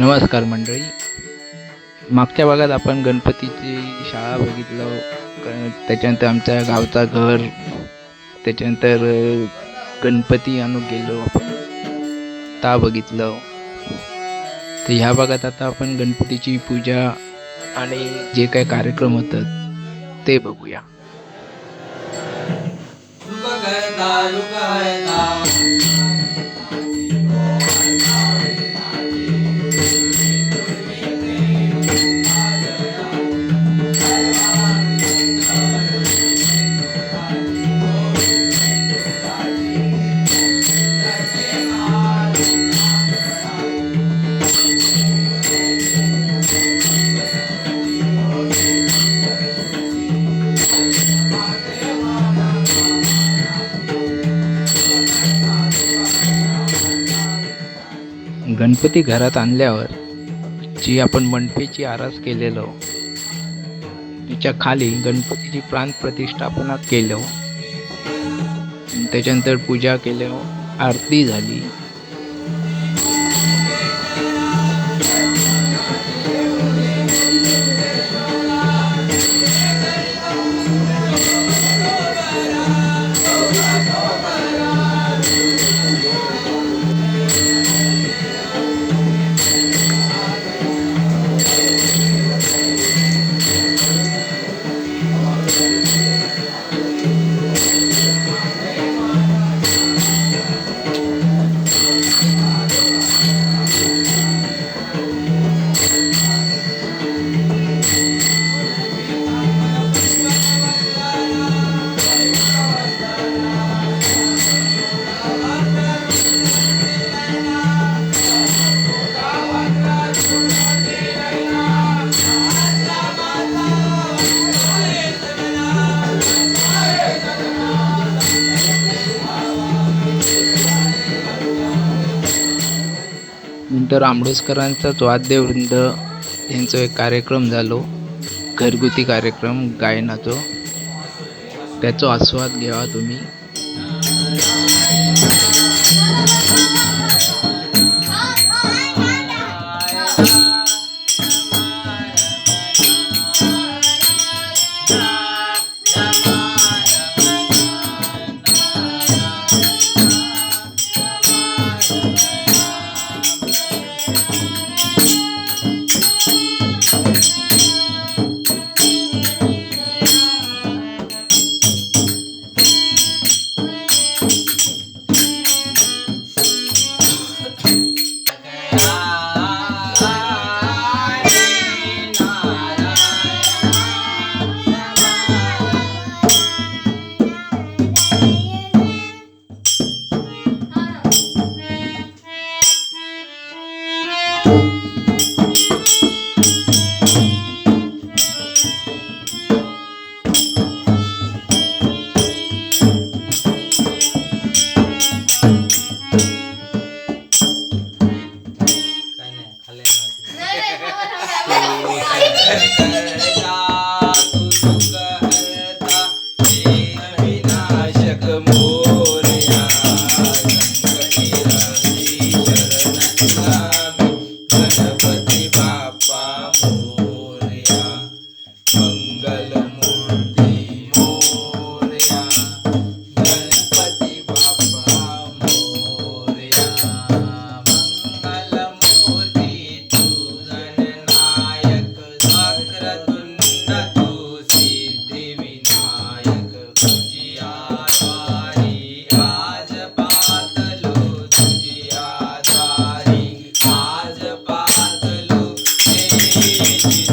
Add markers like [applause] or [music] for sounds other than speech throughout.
नमस्कार मंडळी. मागच्या भागात आपण गणपतीची शाळा बघितलं. क- त्याच्यानंतर आमच्या गावचा घर त्याच्यानंतर गणपती आणून गेलो आपण. ता बघितलं. तर ह्या भागात आता आपण गणपतीची पूजा आणि जे काही कार्यक्रम होतात ते बघूया. गणपती घरात आणल्यावर जी आपण मंडपेची आरास केलेलो तिच्या खाली गणपतीची प्राण प्रतिष्ठापना केलो त्याच्यानंतर पूजा केलो आरती झाली. डॉक्टर आंबोडकरांचाच वाद्यवृंद यांचं एक कार्यक्रम झालो. घरगुती कार्यक्रम गायनाचो. त्याचो आस्वाद घ्यावा तुम्ही.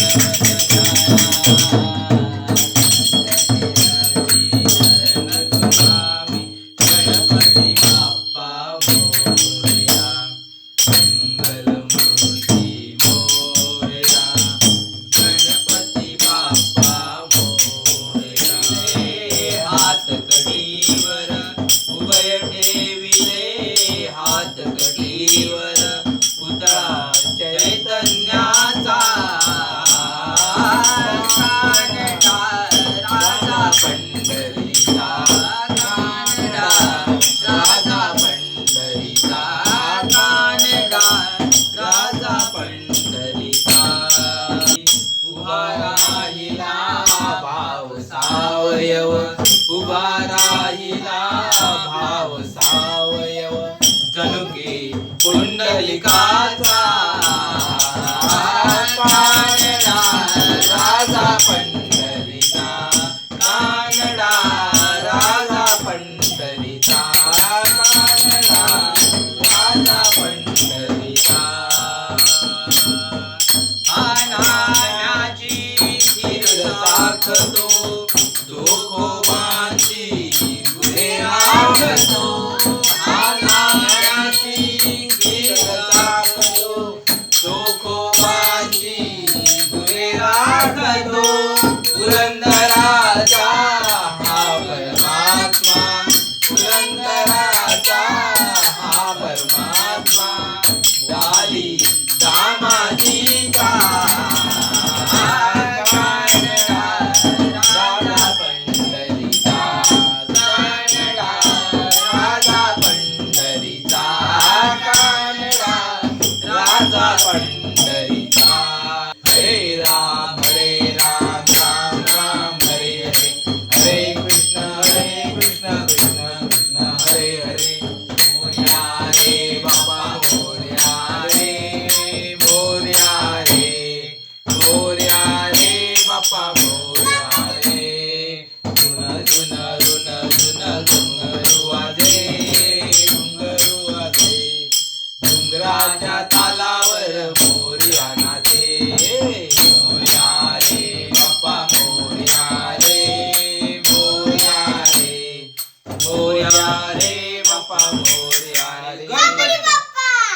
गणपती புண்டலிகாச்சா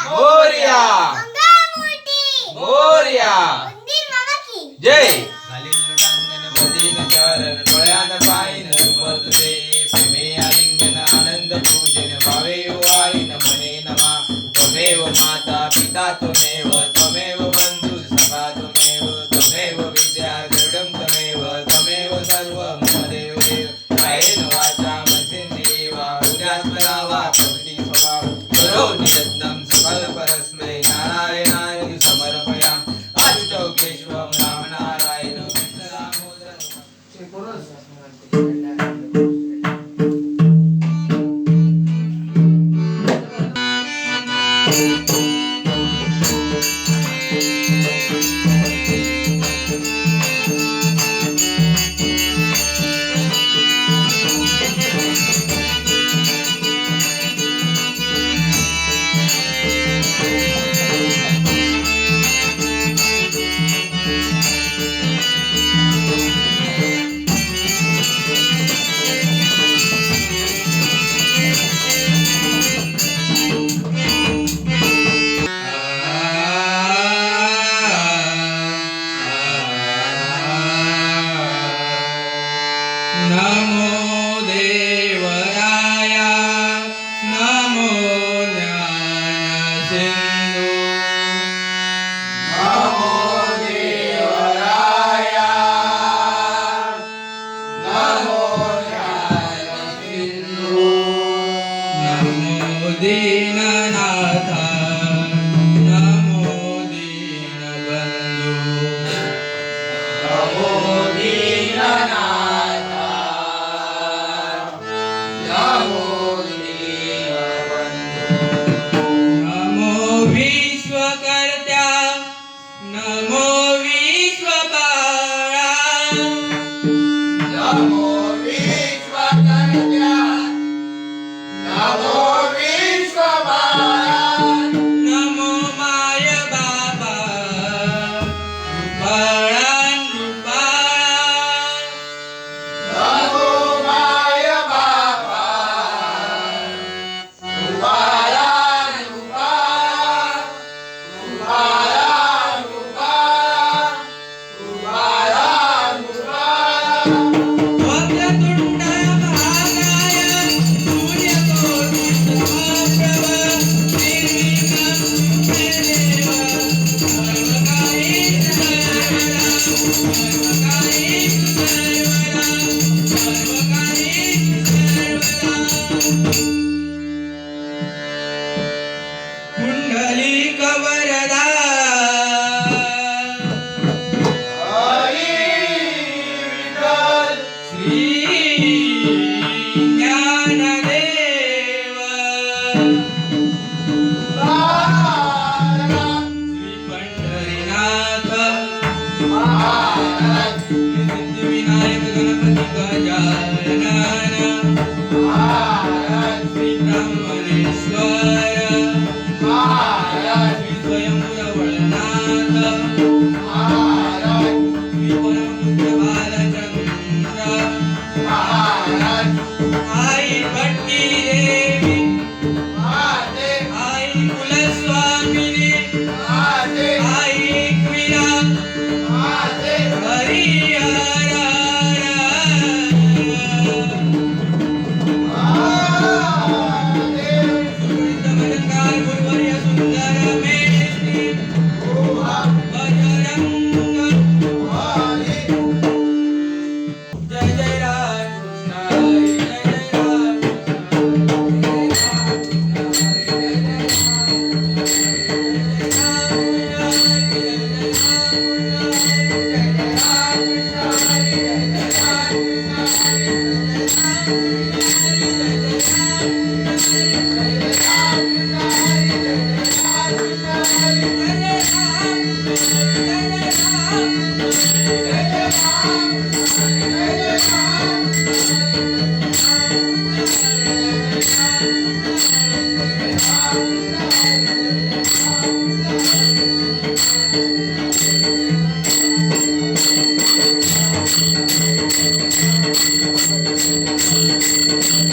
मोर्या मोर्या जय चरण डोळ्यान पायन मधुरे प्रेमे आलिंगन आनंद पूजन भावे आईन मने नमा त्वमेव माता पिता त्वमेव त्वमेव बंधु सखा त्वमेव त्वमेव विद्या गरुडम त्वमेव त्वमेव सर्व मम देव वाचा मसेन देवा उद्यात्मनावा प्रभृती स्वभाव करो निरत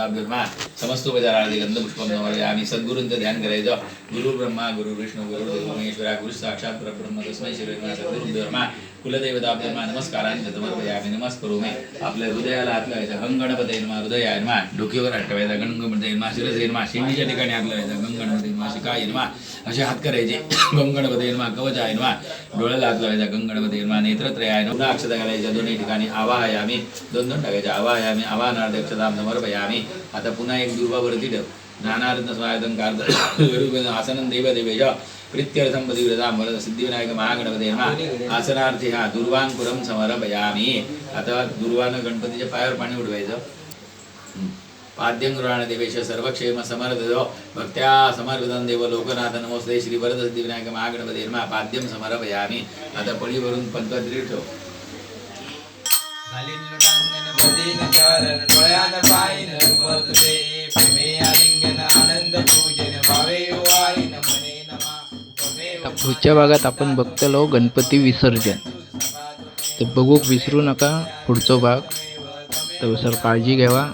कुलस्वामिनी कुलदेवताभ्युर्मा समस्तोपचारादी गंधपुष्पम आम्ही सद्गुरूंचं ध्यान करायचं गुरु ब्रह्मा गुरु विष्णू गुरु महेश्वरा गुरु साक्षात परब्रह्म तस्मै श्री सद्गुरु ब्रह्मा नमस्कारांच समर्पयामि नमस्करोमि। आपल्या हृदयाला हात लावायचा गंग गणपती नमा हृदय नमा डोक्यावर हात ठेवायचा गंग गणपती नमा शिरस नमा शिंदीच्या ठिकाणी हात लावायचा गंग शिका नमा असे हात करायचे गंग गणपती कवच आहे डोळ्याला हात लावायचा गंग गणपती नमा नेत्रत्रय आहे अक्षता घालायच्या दोन्ही ठिकाणी आवाहयामी दोन दोन टाकायच्या आवाहयामी आवाहनार्थ अक्षताम समर्पयामी. आता पुन्हा एक दुर्बावरती ठेव. ज्ञानार्थ स्वायतं आसनं [coughs] देव देवेश प्रीत्यर्थं पतिव्रतां वरद सिद्धिविनायक महागणपते नमः। आसनार्थी हा दुर्वांकुरम समर्पयामी। आता दुर्वानं गणपतीच्या पायावर पाणी उडवायचं। पाद्यंगुराण देवेश सर्वक्षेम समर्थ भक्त्या समर्पितं देव लोकनाथ। नमोस्ते श्री वरद सिद्धिविनायक महागणपती नमः। पाद्यम समर्पयामी। आता पळीवरून पंचपत्री ठेव घालीन लोटांगण पुढच्या भागात आपण बघतलो गणपती विसर्जन. तर बघूक विसरू नका पुढचा भाग. तर सर काळजी घ्यावा.